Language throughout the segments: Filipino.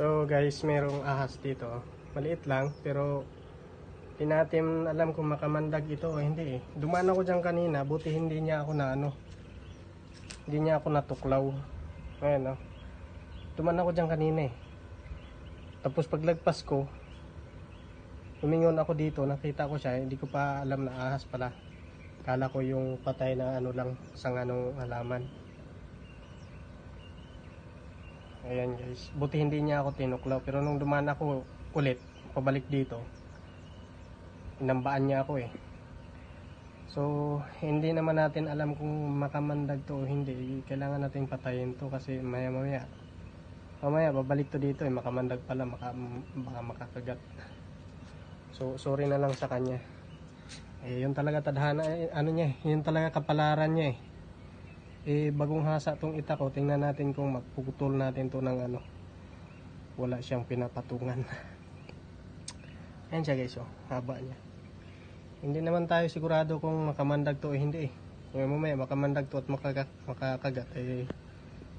So guys, merong ahas dito. Maliit lang, pero di natin alam kung makamandag ito o hindi eh. Dumaan ako dyan kanina, buti hindi niya ako na ano. Hindi niya ako natuklaw. Ayan oh. Dumaan ako dyan kanina eh. Tapos paglagpas ko, Lumingon ako dito, nakita ko siya, hindi ko pa alam na ahas pala. Kala ko yung patay na ano lang, sang anong halaman. Ayan guys, buti hindi niya ako tinuklaw, pero nung dumaan ako ulit, pabalik dito, inambaan niya ako eh. So, hindi naman natin alam kung makamandag to o hindi. Kailangan natin patayin to kasi maya mamaya. Mamaya, babalik to dito eh, makamandag pala, maka, baka makakagat. So, sorry na lang sa kanya. Eh, yun talaga tadhana, eh, ano niya, eh, yun talaga kapalaran niya eh. Eh, bagong hasa tong ita ko, tingnan natin kung magpuputol natin to ng ano. Wala siyang pinapatungan. Ayan siya guys, oh, haba niya. Hindi naman tayo sigurado kung makamandag to o hindi eh. Kung mamaya makamandag to at makagat, makakagat, eh,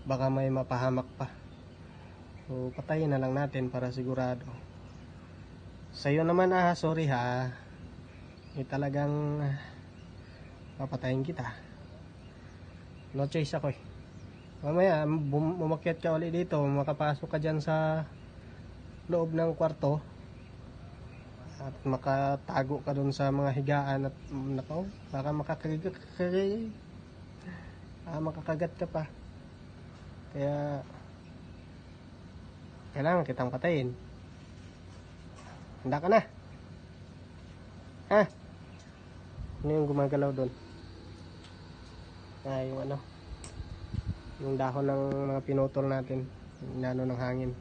baka may mapahamak pa. So, patayin na lang natin para sigurado. Sa'yo naman ah, sorry ha. Eh talagang papatayin kita. No choice ako eh. Mamaya, bum- umakyat ka ulit dito, makapasok ka dyan sa loob ng kwarto at makatago ka dun sa mga higaan at nako, baka makakagat ah, makakagat ka pa. Kaya kailangan kitang patayin. Handa ka na. Ha? Ano yung gumagalaw doon? Ah, yung ano? Yung dahon ng mga pinutol natin. Inano ng hangin.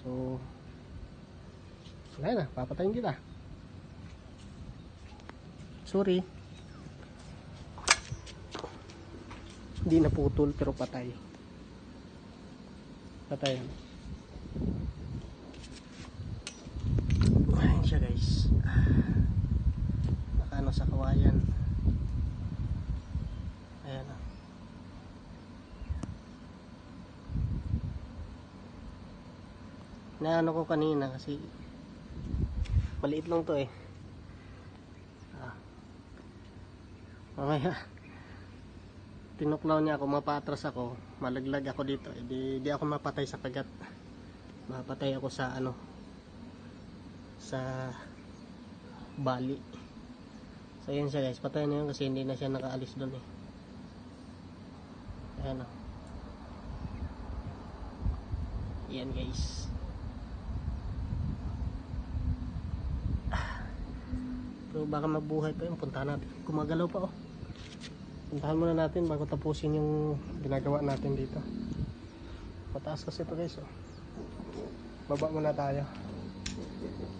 So, wala na. Papatayin kita. Sorry. Hindi naputol pero patay. Patay. Ayan siya guys. Nakaano sa kawayan. Ayan o. Naano ko kanina kasi maliit lang to eh. Ah. Mamaya tinuklaw niya ako, mapatras ako, malaglag ako dito, eh, di, di ako mapatay sa kagat. Mapatay ako sa ano, sa bali. So yun siya guys, patay na yun kasi hindi na siya nakaalis doon eh. Ayan o. Yan guys. Pero baka mabuhay pa yun, puntahan natin. Gumagalaw pa oh. Puntahan muna natin bago tapusin yung ginagawa natin dito. Mataas kasi ito guys oh. Baba muna tayo.